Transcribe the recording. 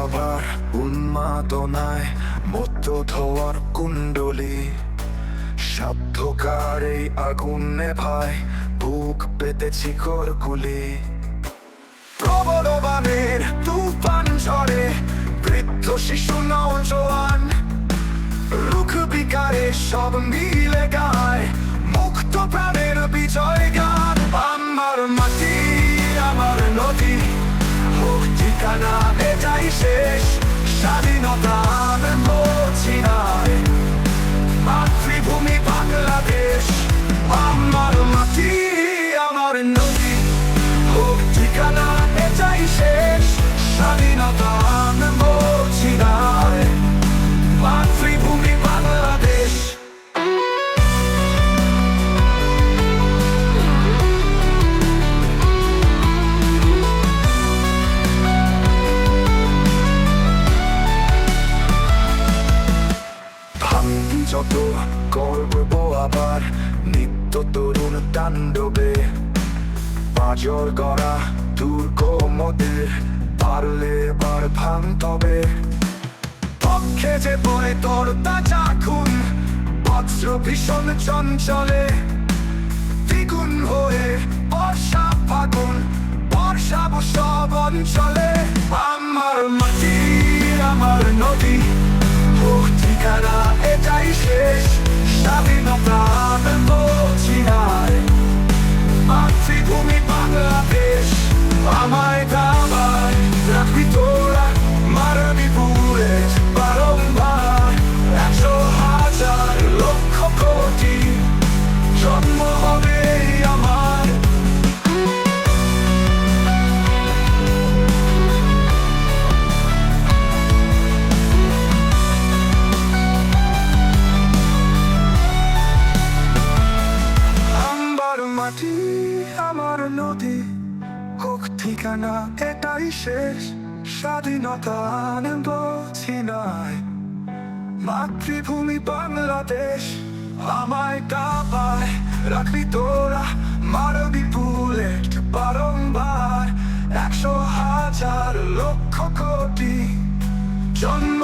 আবার উন্মাদনায় মধ্য ধোয়ার কুণ্ডলী। শব্দকার এই আগুন নেভায় বুক পেতে শিখর গুলি প্রবলবানের তুফান ঝড়ে বৃদ্ধ শিশু নৌজওয়ান রুখ বিকারে সব মিলে গায় মুক্ত প্রাণের বিজয় গান। আমার মাটি, আমার নদী, হোক ঠিকানা শেষ। স্বাধীনতা মোচিনায় মাতৃভূমি বাংলাদেশ। আমার মাটি আমার নদী। হোক ঠিকানা এটাই শেষ। স্বাধীনতা যত করব আবার নিত্য তরুণ তাণ্ডবে। পাজর গড়া দুর্গ মদের, পারলে এবার ভাঙ তবে। ভীষণ চঞ্চলে। দ্বিগুণ হয়ে বর্ষা ফাগুন, বর্ষা সব অঞ্চলে। আমার মাটি, আমার নদী হোক ঠিকানা, এটাই শেষ। স্বাধীনতা আনন্দ চিনায় মাতৃভূমি বাংলাদেশ, আমায় দাবায় রাখবি তোরা মারবি বুলেট বারংবার। একশো হাজার লক্ষ কোটি জন্ম